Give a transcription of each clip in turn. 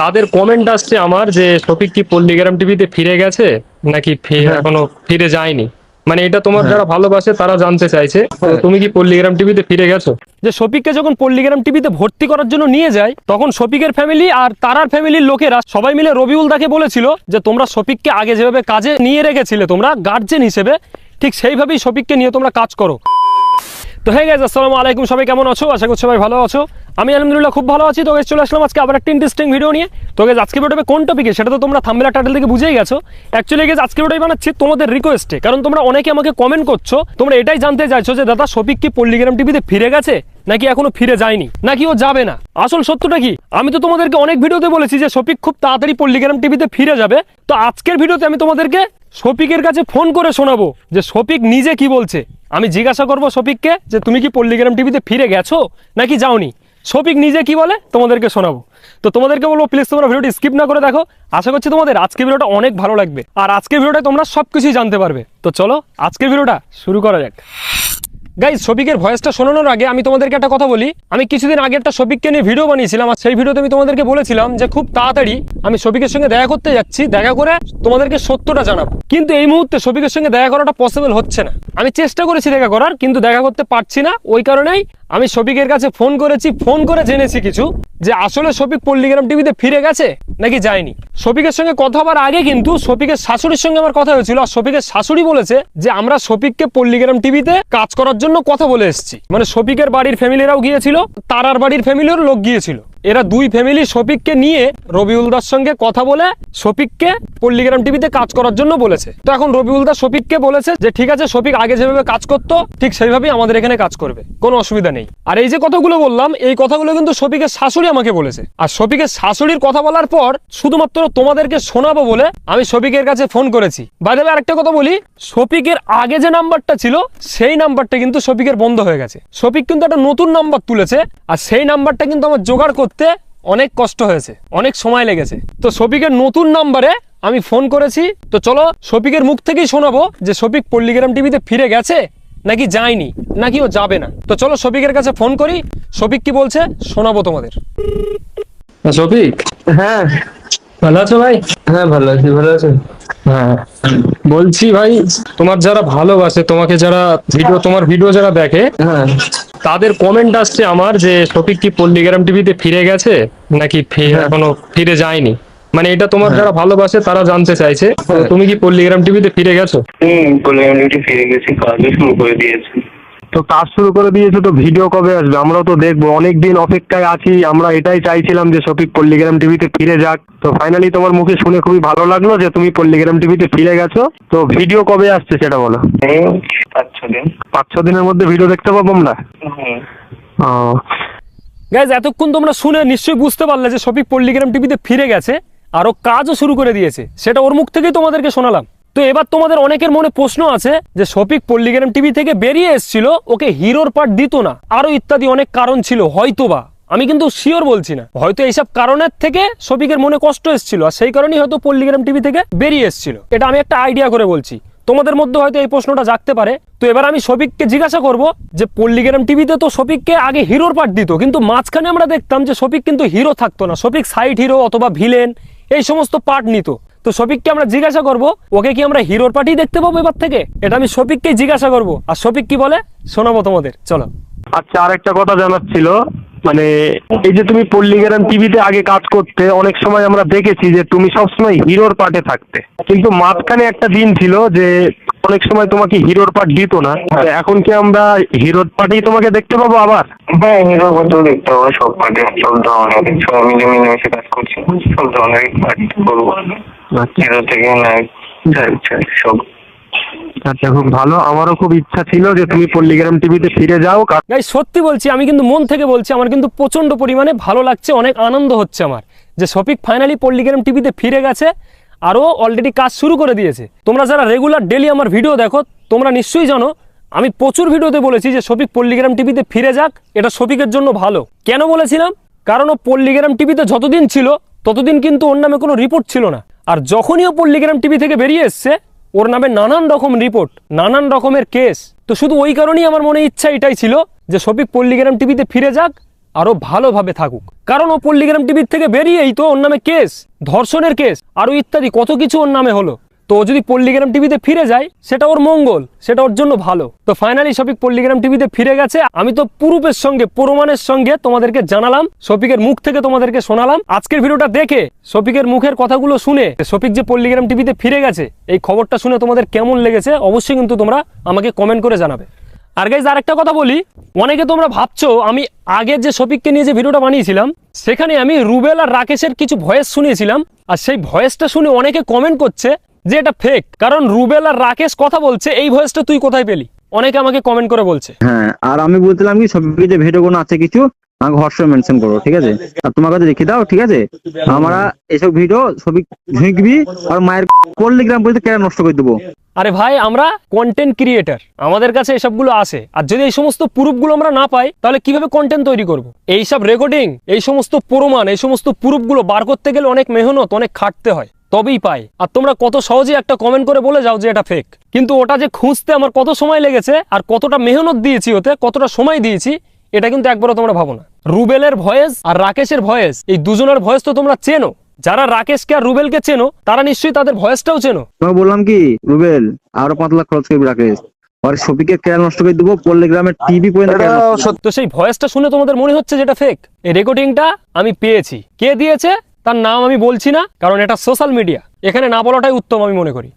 তাদের কমেন্ট আসছে আমার যে শফিক কি পল্লিগ্রাম টিভিতে ফিরে গেছে? নাকি হ্যাঁ। এখনও ফিরে যায়নি? মানে এটা তোমার যারা ভালোবাসে তারা জানতে চাইছে। হ্যাঁ। তুমি কি পল্লিগ্রাম টিভিতে ফিরে গেছো? যে শফিককে যখন পল্লিগ্রাম টিভিতে ভর্তি করার জন্য নিয়ে যায় তখন শফিকের ফ্যামিলি আর তারার ফ্যামিলির লোকেরা সবাই মিলে রবিউল দাকে বলেছিল যে তোমরা শফিককে আগে যেভাবে কাজে নিয়ে রেখেছিলে তোমরা গার্জেন হিসেবে ঠিক সেইভাবেই শফিককে নিয়ে তোমরা কাজ করো। তো হ্যাঁ গাইজ আসসালামু আলাইকুম সবাই কেমন আছো? আশা করছি সবাই ভালো আছো। আমি আলহামদুলিল্লাহ খুব ভালো আছি। তো চলে আসলাম আজকে আবার একটা ইন্টারেস্টিং ভিডিও নিয়ে। তো গাইজ আজকে ভিডিওটা কোন টপিকে সেটা তো তোমরা থাম্বেলা টাইটেল থেকে বুঝেই গেছো। অ্যাকচুয়ালি গাইজ আজকে ভিডিও বানাচ্ছি তোমাদের রিকোয়েস্টে কারণ তোমরা অনেকে আমাকে কমেন্ট করছ, তোমরা এটাই জানতে চাইছো যে, দাদা শফিক কি পল্লিগ্রাম টিভিতে ফিরে গেছে? নাকি এখনও ফিরে যায়নি? নাকি ও যাবে না? আসল সত্যটা কি? আমি তো তোমাদেরকে অনেক ভিডিওতে বলেছি যে শফিক খুব তাড়াতাড়ি পল্লিগ্রাম টিভিতে ফিরে যাবে। তো আজকের ভিডিওতে আমি তোমাদেরকে শফিকের কাছে ফোন করে শোনাবো যে শফিক নিজে কি বলছে? আমি জিজ্ঞাসা করব শফিককে যে, তুমি কি পল্লিগ্রাম টিভিতে ফিরে গেছো? নাকি যাওনি? শফিক নিজে কি বলে? তোমাদেরকে শোনাবো। তো তোমাদেরকে বলব প্লিজ তোমরা ভিডিওটি স্কিপ না করে দেখো। আশা করছি তোমাদের আজকের ভিডিওটা অনেক ভালো লাগবে। আর আজকের ভিডিওটা তোমরা সব কিছুই জানতে পারবে। তো চলো, আজকের ভিডিওটা শুরু করা যাক। গাইজ শফিকের ভয়েসটা শোনানোর আগে আমি তোমাদেরকে একটা কথা বলি। আমি কিছুদিন আগে একটা শফিককে নিয়ে ভিডিও বানিয়েছিলাম আর সেই ভিডিওতে আমি তোমাদেরকে বলেছিলাম যে খুব তাড়াতাড়ি আমি শফিকের সঙ্গে দেখা করতে যাচ্ছি, দেখা করে তোমাদেরকে সত্যটা জানাব। কিন্তু এই মুহূর্তে শফিকের সঙ্গে দেখা করাটা পসিবল হচ্ছে না। আমি চেষ্টা করেছি দেখা করার, কিন্তু দেখা করতে পারছি না। ওই কারণেই আমি শফিকের কাছে ফোন করেছি ফোন করে জেনেছি কিছু যে আসলে শফিক পল্লিগ্রাম টিভিতে ফিরে গেছে? নাকি যায়নি? শফিকের সঙ্গে কথা হবার আগে কিন্তু শফিকের শাশুড়ির সঙ্গে আমার কথা হয়েছিল, আর শফিকের শাশুড়ি বলেছে যে আমরা শফিককে পল্লীগ্রাম টিভিতে কাজ করার জন্য কথা বলে এসেছি। মানে শফিকের বাড়ির ফ্যামিলিরাও গিয়েছিল, তারার বাড়ির ফ্যামিলির লোক গিয়েছিল। এরা দুই ফ্যামিলি শফিককে নিয়ে রবিউলদার সঙ্গে কথা বলে শফিককে পল্লিগ্রাম টিভিতে কাজ করার জন্য বলেছে। তো এখন রবিউলদা শফিককে বলেছে যে, ঠিক আছে, শফিক আগে যেভাবে কাজ করতো, ঠিক সেইভাবেই আমাদের এখানে কাজ করবে। কোনো অসুবিধা নেই। আর এই যে কথাগুলো বললাম, এই কথাগুলো কিন্তু শফিকের শাশুড়ি আমাকে বলেছে। আর শফিকের শাশুড়ির কথা বলার পর শুধুমাত্র তোমাদেরকে শোনাবো বলে আমি শফিকের কাছে ফোন করেছি। বাইরে আরেকটা কথা বলি, শফিকের আগে যে নাম্বারটা ছিল, সেই নাম্বারটা কিন্তু শফিকের বন্ধ হয়ে গেছে। শফিক কিন্তু একটা নতুন নাম্বার তুলেছে, আর সেই নাম্বারটা কিন্তু আমার জোগাড় করতে অনেক কষ্ট হয়েছে অনেক সময় লেগেছে। তো শফিকের নতুন নাম্বারে আমি ফোন করেছি তো চলো শফিকের মুখ থেকেই শোনাবো যে শফিক পল্লিগ্রাম টিভিতে ফিরে গেছে নাকি যায়নি নাকি ও যাবে না। তো চলো শফিকের কাছে ফোন করি শফিক কি বলছে শোনাবো তোমাদের। শফিক? হ্যাঁ। ভালো আছো ভাই? হ্যাঁ ভালো আছি ভালো আছো? হ্যাঁ। বলছি ভাই তোমার যারা ভালোবাসে তোমাকে যারা ভিডিও তোমার ভিডিও যারা দেখে হ্যাঁ। তাদের কমেন্ট আসছে আমার যে সফিক কি পল্লিগ্রাম টিভিতে ফিরে গেছে নাকি হ্যাঁ। এখনও ফিরে যায়নি। মানে এটা তোমার যারা ভালোবাসে তারা জানতে চাইছে। হ্যাঁ। তুমি কি পল্লিগ্রাম টিভিতে ফিরে গেছো? হুম পল্লিগ্রাম টিভিতে ফিরে গেছি কাজও শুরু করে দিয়েছি। তো কাজ শুরু করে দিয়েছে তো ভিডিও কবে আসবে? আমরাও তো দেখব। অনেক দিন অপেক্ষায় আছি। আমরা এটাই চাইছিলাম যে শফিক পল্লিগ্রাম টিভিতে ফিরে যাক। তো ফাইনালি তোমার মুখে শুনে খুবই ভালো লাগল যে তুমি পল্লিগ্রাম টিভিতে ফিরে গেছো। তো ভিডিও কবে আসছে সেটা বলো? পাঁচ ছ দিন। পাঁচ ছ দিনের মধ্যে ভিডিও দেখতে পাবো আমরা? ও। গাইজ এতক্ষণ তোমরা শুনে নিশ্চয়ই বুঝতে পারলে যে শফিক পল্লিগ্রাম টিভিতে ফিরে গেছে আর ও কাজও শুরু করে দিয়েছে। সেটা ওর মুখ থেকেই তোমাদেরকে শোনালাম। তো এবার তোমাদের অনেকের মনে প্রশ্ন আছে যে শফিক পল্লিগ্রাম টিভি থেকে বেরিয়ে এসেছিল, ওকে হিরোর পার্ট দিত না। আরও ইত্যাদি অনেক কারণ ছিল, হয়তোবা। আমি কিন্তু শিওর বলছি না। হয়তো এইসব কারণের থেকে শফিকের মনে কষ্ট এসেছিল, আর সেই কারণেই হয়তো পল্লিগ্রাম টিভি থেকে বেরিয়ে এসেছিল। এটা আমি একটা আইডিয়া করে বলছি। তোমাদের মধ্যে হয়তো এই প্রশ্নটা জাগতে পারে। তো এবার আমি শফিককে জিজ্ঞাসা করব যে পল্লিগ্রাম টিভিতে তো শফিককে আগে হিরোর পার্ট দিত, কিন্তু মাঝখানে আমরা দেখতাম যে শফিক কিন্তু হিরো থাকতো না। শফিক সাইড হিরো অথবা ভিলেন এই সমস্ত পার্ট নিত। তো শফিককে আমরা জিজ্ঞাসা করব, ওকে কি আমরা হিরোর পার্টি দেখতে পাবো এবার থেকে? এটা আমি শফিককে জিজ্ঞাসা করব। আর শফিক কি বলে? শোনাবো তোমাদের, চলো। আচ্ছা আরেকটা কথা জানার ছিল। মানে এই যে তুমি পল্লিগ্রাম টিভিতে আগে কাজ করতে অনেক সময় আমরা দেখেছি যে তুমি সবসময় হিরোর পার্টে থাকতে। কিন্তু মাঝখানে একটা দিন ছিল যে অনেক সময় তোমাকে হিরোর পার্ট দিত না। তো এখন কি আমরা হিরোর পার্টেই তোমাকে দেখতে পাবো আবার? হ্যাঁ হিরো কত দেখতে হবে সব পার্টি সব ধরনের সব মিলে মিলেমিশে কাজ করছি সব ধরনের পার্টি করব। হিরো থেকে নায়ক সব। আচ্ছা খুব ভালো। আমারও খুব ইচ্ছা ছিল যে তুমি পল্লিগ্রাম টিভিতে ফিরে যাও সত্যি বলছি, আমি কিন্তু মন থেকে বলছি, আমার কিন্তু পরিমাণে ভালো লাগছে, অনেক আনন্দ হচ্ছে আমার। যে ফাইনালি পল্লিগ্রাম টিভিতে ফিরে গেছে, আরও অলরেডি কাজ শুরু করে দিয়েছে। তোমরা যারা রেগুলার ডেলি আমার ভিডিও দেখো, তোমরা নিশ্চয়ই জানো, আমি প্রচুর ভিডিওতে বলেছি যে শফিক পল্লিগ্রাম টিভিতে ফিরে যাক, এটা শফিকের জন্য ভালো। কেন বলেছিলাম? কারণ ও পল্লিগ্রাম টিভিতে যতদিন ছিল, ততদিন কিন্তু ওর নামে কোনো রিপোর্ট ছিল না। আর যখনই ও পল্লিগ্রাম টিভি থেকে বেরিয়ে এসছে ওর নামে নানান রকম রিপোর্ট নানান রকমের কেস তো শুধু ওই কারণেই আমার মনে ইচ্ছা এটাই ছিল যে শফিক পল্লিগ্রাম টিভিতে ফিরে যাক আরও ভালোভাবে থাকুক। কারণ ও পল্লিগ্রাম টিভির থেকে বেরিয়েই তো ওর নামে কেস ধর্ষণের কেস আরও ইত্যাদি, কত কিছু ওর নামে হলো। তো যদি পল্লিগ্রাম টিভিতে ফিরে যায়, সেটা ওর মঙ্গল, সেটা ওর জন্য ভালো। তো ফাইনালি শফিক পল্লিগ্রাম টিভিতে ফিরে গেছে। আমি তো পুরুপের সঙ্গে প্রমাণের সঙ্গে তোমাদেরকে জানালাম, শফিকের মুখ থেকে তোমাদেরকে শোনালাম। আজকের ভিডিওটা দেখে শফিকের মুখের কথাগুলো শুনে, শফিক যে পল্লিগ্রাম টিভিতে ফিরে গেছে, এই খবরটা শুনে তোমাদের কেমন লেগেছে অবশ্যই কিন্তু তোমরা আমাকে কমেন্ট করে জানাবে। আর গাইজ আরেকটা কথা বলি, অনেকে তোমরা ভাবছ, আমি আগের যে শফিককে নিয়ে যে ভিডিওটা বানিয়েছিলাম, সেখানে আমি রুবেল আর রাকেশের কিছু ভয়েস শুনিয়েছিলাম। আর সেই ভয়েসটা শুনে অনেকে কমেন্ট করছে যে এটা ফেক কারণ রুবেল আর রাকেশ কথা বলছে এই ভয়েসটা তুই কোথায় পেলি? অনেকে আমাকে কমেন্ট করে বলছে। হ্যাঁ আর আমি বলছিলাম কি সব ভিডিও কোনো আছে কিছু আমাকে হোয়াটসঅ্যাপ মেনশন করো ঠিক আছে? আর তোমার কাছে রেখে দাও ঠিক আছে? আমরা এসব ভিডিও ছবি ঝুঁকবি আর মায়ের পল্লিগ্রাম বলতে কেন নষ্ট করে দেবো? আরে ভাই আমরা কন্টেন্ট ক্রিয়েটার আমাদের কাছে এসবগুলো আসে আর যদি এই সমস্ত প্রুফগুলো আমরা না পাই তাহলে কীভাবে কন্টেন্ট তৈরি করব? এইসব রেকর্ডিং এই সমস্ত প্রমাণ এই সমস্ত প্রুফগুলো বার করতে গেলে অনেক মেহনত অনেক খাটতে হয়। তবেই পাই। আর তোমরা কত সহজে একটা কমেন্ট করে বলে যাও যে এটা ফেক কিন্তু ওটা যে খুঁজতে আমার কত সময় লেগেছে আর কতটা মেহনত দিয়েছি ওতে কতটা সময় দিয়েছি এটা কিন্তু একবারও তোমরা ভাবো না। রুবেলের ভয়েস আর রাকেশের ভয়েস এই দুজনের ভয়েস তো তোমরা চেনো। যারা রাকেশকে আর রুবেলকে চেনো তারা নিশ্চয়ই তাদের ভয়েসটাও চেনো। তোমাকে বললাম কি রুবেল আরও পাঁচ লাখ খরচ করবি রাকেশ। আর নষ্ট করে দেবো পল্লিগ্রামের টিভি পর্যন্ত তো সেই ভয়েসটা শুনে তোমাদের মনে হচ্ছে যেটা ফেক এই রেকর্ডিংটা আমি পেয়েছি। কে দিয়েছে? তার নাম আমি বলছি না, কারণ এটা সোশ্যাল মিডিয়া এখানে না বলাটাই উত্তম আমি মনে করি।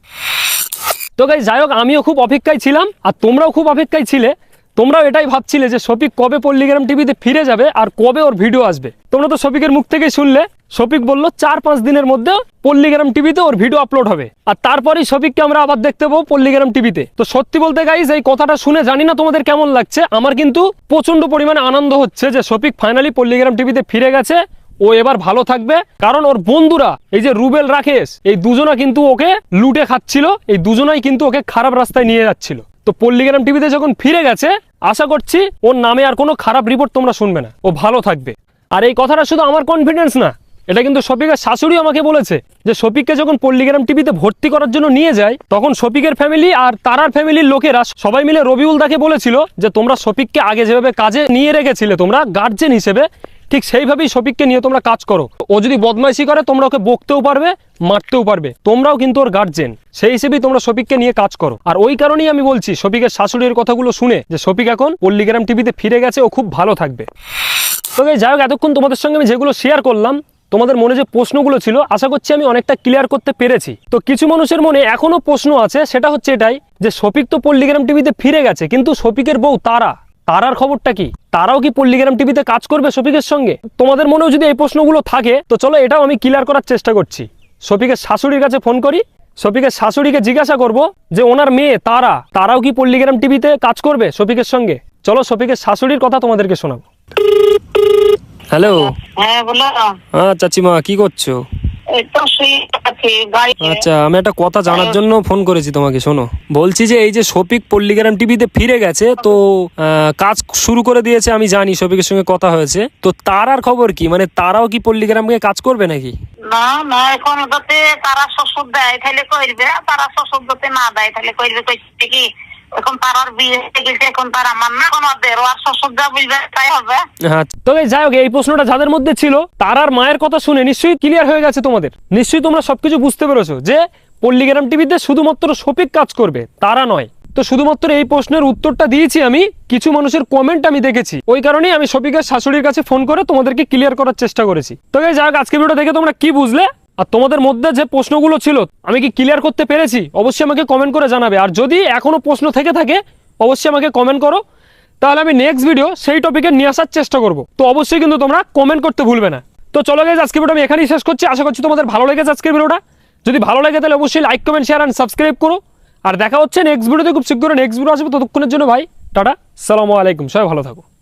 তো গাই যাই হোক, আমিও খুব অপেক্ষায় ছিলাম, আর তোমরাও খুব অপেক্ষায় ছিলে। তোমরাও এটাই ভাবছিলে যে শফিক কবে পল্লিগ্রাম টিভিতে ফিরে যাবে আর কবে ওর ভিডিও আসবে। তোমরা তো শফিকের মুখ থেকেই শুনলে, শফিক বলল চার পাঁচ দিনের মধ্যে পল্লিগ্রাম টিভিতে ওর ভিডিও আপলোড হবে। আর তারপরেই শফিককে আমরা আবার দেখতে পাবো পল্লিগ্রাম টিভিতে তো সত্যি বলতে গাইজ এই কথাটা শুনে জানি না তোমাদের কেমন লাগছে। আমার কিন্তু প্রচণ্ড পরিমাণে আনন্দ হচ্ছে যে শফিক ফাইনালি পল্লিগ্রাম টিভিতে ফিরে গেছে। ও এবার ভালো থাকবে, কারণ ওর বন্ধুরা, এই যে রুবেল, রাকেশ, এই দুজনা কিন্তু ওকে লুটে খাচ্ছিল, এই দুজনাই কিন্তু ওকে খারাপ রাস্তায় নিয়ে যাচ্ছিল। তো পল্লিগ্রাম টিভিতে যখন ফিরে গেছে, আশা করছি ওর নামে আর কোনো খারাপ রিপোর্ট তোমরা শুনবে না। ও ভালো থাকবে। আর এই কথাটা শুধু আমার কনফিডেন্স না, এটা কিন্তু শফিকের শাশুড়ি আমাকে বলেছে যে শফিককে যখন পল্লিগ্রাম টিভিতে ভর্তি করার জন্য নিয়ে যায়, তখন শফিকের ফ্যামিলি আর তারার ফ্যামিলির লোকেরা সবাই মিলে রবিউল দাকে বলেছিল যে তোমরা শফিককে আগে যেভাবে কাজে নিয়ে রেখেছিলে, তোমরা গার্জেন হিসেবে ঠিক সেইভাবেই শফিককে নিয়ে তোমরা কাজ করো। ও যদি বদমাইশি করে, তোমরা ওকে বকতেও পারবে, মারতেও পারবে। তোমরাও কিন্তু ওর গার্জেন সেই হিসেবেই তোমরা শফিককে নিয়ে কাজ করো। আর ওই কারণেই আমি বলছি, শফিকের শাশুড়ির কথাগুলো শুনে যে শফিক এখন পল্লিগ্রাম টিভিতে ফিরে গেছে, ও খুব ভালো থাকবে। তবে যাই হোক, এতক্ষণ তোমাদের সঙ্গে আমি যেগুলো শেয়ার করলাম, তোমাদের মনে যে প্রশ্নগুলো ছিল, আশা করছি আমি অনেকটা ক্লিয়ার করতে পেরেছি। তো কিছু মানুষের মনে এখনও প্রশ্ন আছে, সেটা হচ্ছে এটাই যে শফিক তো পল্লিগ্রাম টিভিতে ফিরে গেছে, কিন্তু শফিকের বউ তারা? তারার খবরটা কি? তারাও কি পল্লিগ্রাম টিভিতে কাজ করবে শফিকের সঙ্গে? তোমাদের মনেও যদি এই প্রশ্নগুলো থাকে তো চলো এটাও আমি ক্লিয়ার করার চেষ্টা করছি। শফিকের শাশুড়ির কাছে ফোন করি। শফিকের শাশুড়িকে জিজ্ঞাসা করব যে ওনার মেয়ে তারা তারাও কি পল্লিগ্রাম টিভিতে কাজ করবে শফিকের সঙ্গে? চলো শফিকের শাশুড়ির কথা তোমাদেরকে শোনাবো। হ্যালো হ্যাঁ বলো। হ্যাঁ চাচিমা কি করছ? আচ্ছা আমি একটা কথা জানার জন্য ফোন করেছি তোমাকে শোনো। বলছি যে এই যে শফিক পল্লিগ্রাম টিভিতে ফিরে গেছে তো কাজ শুরু করে দিয়েছে আমি জানি শফিকের সঙ্গে কথা হয়েছে। তো তার আর খবর কি? মানে তারাও কি পল্লিগ্রামকে কাজ করবে নাকি? না না এখন তারা শ্বশুর দেয় তাহলে করবে তারা শ্বশুর না দেয় তাহলে করবে কি এখন হয়ে তার আর যাই হোক, এই প্রশ্নটা যাদের মধ্যে ছিল তারার মায়ের কথা শুনে নিশ্চয়ই ক্লিয়ার হয়ে গেছে তোমাদের। নিশ্চয়ই তোমরা সবকিছু বুঝতে পেরেছ যে পল্লিগ্রাম টিভিতে শুধুমাত্র শফিক কাজ করবে, তারা নয়। তো শুধুমাত্র এই প্রশ্নের উত্তরটা দিয়েছি আমি, কিছু মানুষের কমেন্ট আমি দেখেছি। ওই কারণেই আমি শফিকের শাশুড়ির কাছে ফোন করে তোমাদেরকে ক্লিয়ার করার চেষ্টা করেছি। তো এই যাক আজকে ভিডিও দেখে তোমরা কি বুঝলে? আর তোমাদের মধ্যে যে প্রশ্নগুলো ছিল, আমি কি ক্লিয়ার করতে পেরেছি? অবশ্যই আমাকে কমেন্ট করে জানাবে। আর যদি এখনও প্রশ্ন থেকে থাকে, অবশ্যই আমাকে কমেন্ট করো। তাহলে আমি নেক্সট ভিডিও সেই টপিকে নিয়ে আসার চেষ্টা করব। তো অবশ্যই কিন্তু তোমরা কমেন্ট করতে ভুলবে না। তো চলো গেছে আজকে ভিডিও আমি এখানেই শেষ করছি। আশা করছি তোমাদের ভালো লেগেছে আজকের ভিডিওটা যদি ভালো লাগে তাহলে অবশ্যই like comment share and subscribe করো। আর দেখা হচ্ছে নেক্সট ভিডিওতে খুব শীঘ্র নেক্সট ভিডিও আসবে। ততক্ষণের জন্য ভাই, টাটা। সালামু আলাইকুম। সবাই ভালো থাকো।